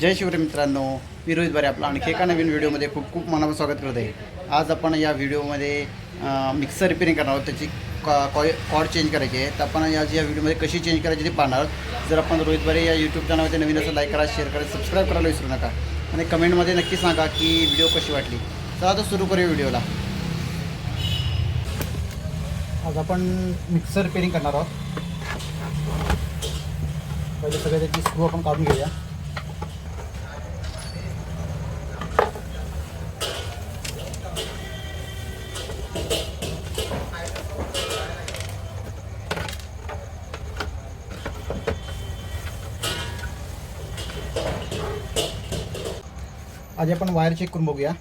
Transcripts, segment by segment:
जय शिवरे मित्रांनो. मी रोहित बारे आपलं आणखी एका नवीन व्हिडिओमध्ये खूप खूप मनापासून स्वागत करत. आहे आज आपण या व्हिडिओमध्ये मिक्सर रिपेअरिंग करणार आहोत. त्याची कॉय कॉड चेंज करायची आहे. तर आपण आज या व्हिडिओमध्ये कशी चेंज करायची ते पाहणार आहोत. जर आपण रोहित बारे या यूट्यूब चॅनलमध्ये नवीन असं लाईक करा शेअर करा सबस्क्राईब करायला विसरू नका. आणि कमेंटमध्ये नक्की सांगा की व्हिडिओ कशी वाटली. तर आता सुरू करूया व्हिडिओला. आज आपण मिक्सर रिपेअरिंग करणार आहोत. पहिले सगळे त्याची स्क्रू आपण काढून घेऊया. आधी आपण वायर चेक करून बघूया.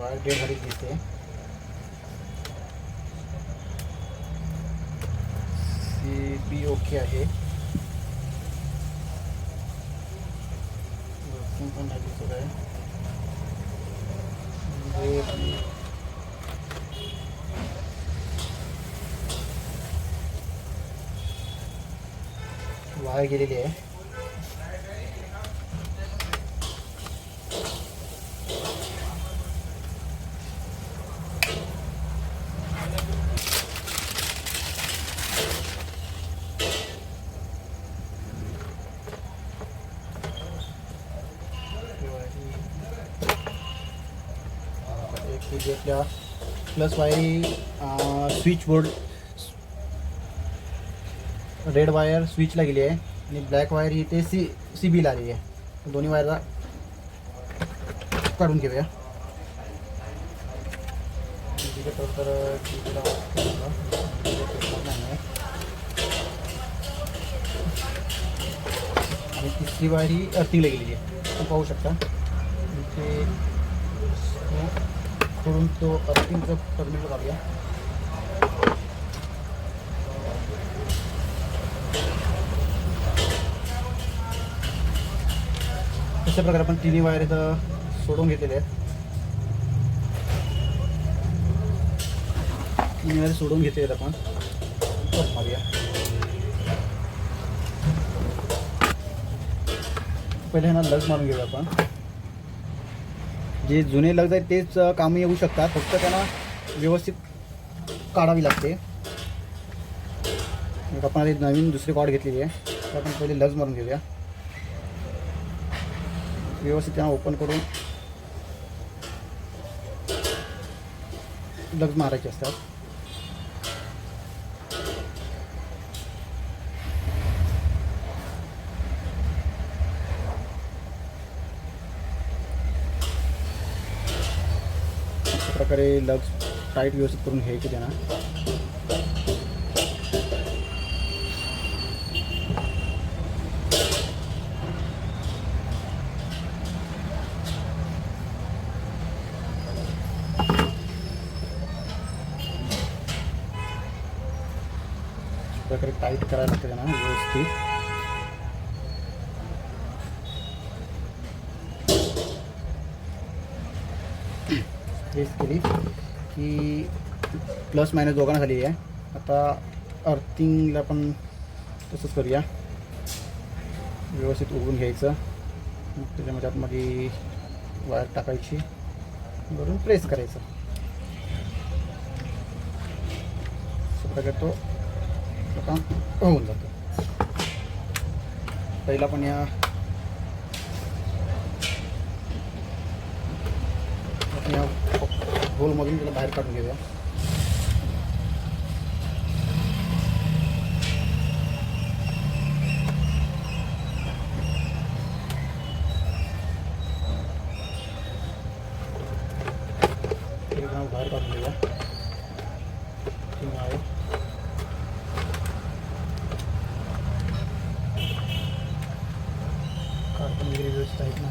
वायर डेड दिसते सी बी ओके आहे. म्हणजे वायर गेलेली आहे. एक ही जी आपल्या प्लस वायरी स्विच बोर्ड रेड वायर स्विचला गेली आहे आणि ब्लॅक वायर ही सी सी बीला आलेली आहे दोन्ही तर TV ला नाही आहे. आणि तिसरी वायर ही अर्थिंगला गेलेली आहे तुम्ही पाहू शकता। इथे खोडून तो अर्थिंगचं टर्मिनल काढूया अशा प्रकारे आपण तिन्ही वायर इथं सोडून घेतलेले आहेत. तिन्ही वायर सोडून घेतले आहेत आपण. मारूया. पहिले ह्यांना लग मारून घेऊया आपण. जे जुने लग्ज आहेत तेच कामी येऊ शकतात. फक्त त्यांना व्यवस्थित काढावी लागते. आपण आधी नवीन दुसरी कॉड घेतलेली आहे. तर आपण पहिले लज मारून घेऊया. व्यवस्थित त्यांना ओपन करून लग्ज मारायचे असतात. अशा प्रकारे लग्ज टाईट व्यवस्थित करून घ्यायचे त्यांना. प्रकारे टाईट करायला लागतं त्यांना व्यवस्थित. प्रेस केली की प्लस मायनस दोघांना झालेली आहे. आता अर्थिंगला पण तसंच करूया. व्यवस्थित उघडून घ्यायचं. मग त्याच्यामध्ये आतमध्ये वायर टाकायची. वरून प्रेस करायचं. अशा प्रकारे तो आपलं काम होऊन जातं. पहिला पण या. आपण या होलमधून त्याला बाहेर काढून घेऊया.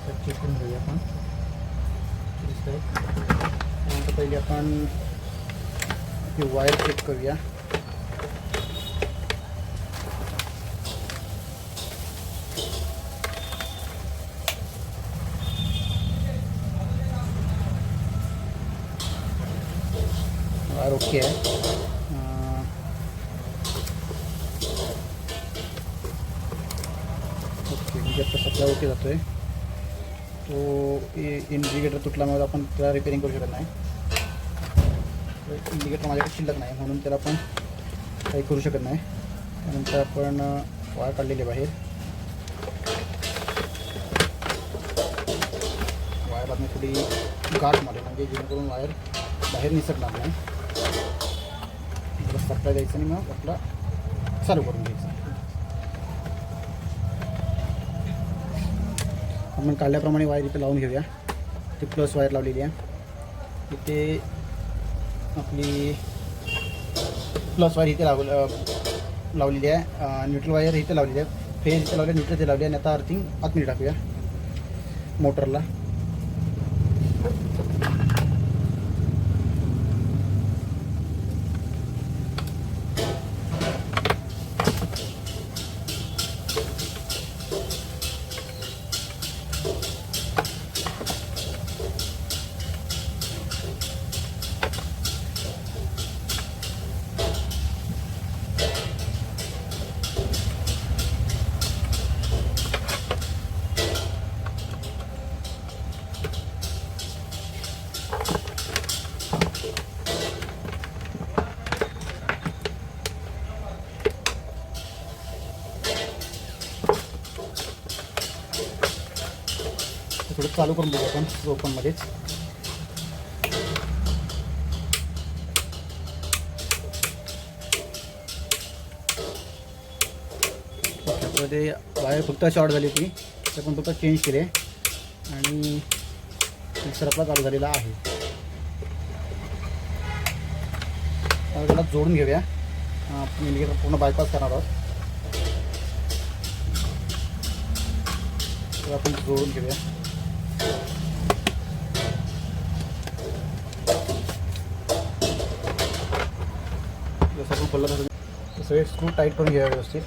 तर चेक करून घेऊया आपण. दिसत त्यानंतर पहिले आपण ही वायर चेक करूया. ओके आहे. ओके म्हणजे आता सध्या ओके जातो आहे तो इंडिकेटर तुटल्यामुळे आपण त्याला रिपेअरिंग करू शकत नाही. इंडिकेटर माझ्याकडे शिल्लक नाही म्हणून त्याला आपण काही करू शकत नाही. त्यानंतर आपण वायर काढलेली आहे बाहेर. वायर आपण थोडी गाठ मारली म्हणजे जेणेकरून वायर बाहेर निसटणार नाही. जरा सप्लाय द्यायचं आणि मग आपला चालू करून घ्यायचं. आपण काढल्याप्रमाणे वायर इथे लावून घेऊया. ती प्लस वायर लावलेली आहे. इथे आपली प्लस वायर इथे लाव लावलेली आहे. न्यूट्रल वायर इथे लावलेली आहे. फेज इथे लावली न्यूट्रल इथे लावली आणि आता अर्थिंग आतमध्ये टाकूया. मोटरला. चालू करून बघू आपण ओपनमध्येच तर ते वायर फक्त शॉर्ट झाली होती ते पण फक्त चेंज केले. आणि मिक्सर आपला चालू झालेला आहे. त्याला जोडून घेऊया. आपण इंडिकेटर पूर्ण बायपास करणार आहोत. आपण जोडून घेऊया. जसं तसं सगळे स्क्रू टाईट करून घ्या व्यवस्थित.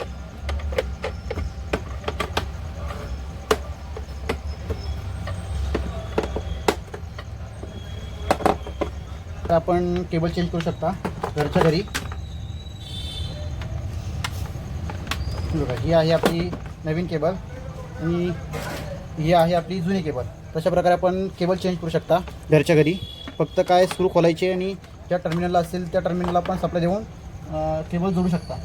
आपण केबल चेंज करू शकता घरच्या घरी. बघा ही आहे आपली नवीन केबल आणि ही आहे आपली जुनी केबल तशा प्रकारे आपण केबल चेंज करू शकता घरच्या घरी. फक्त काय स्क्रू खोलायचे आणि ज्या टर्मिनलला असेल त्या टर्मिनलला आपण सप्लाय देऊन केबल जोडू शकता.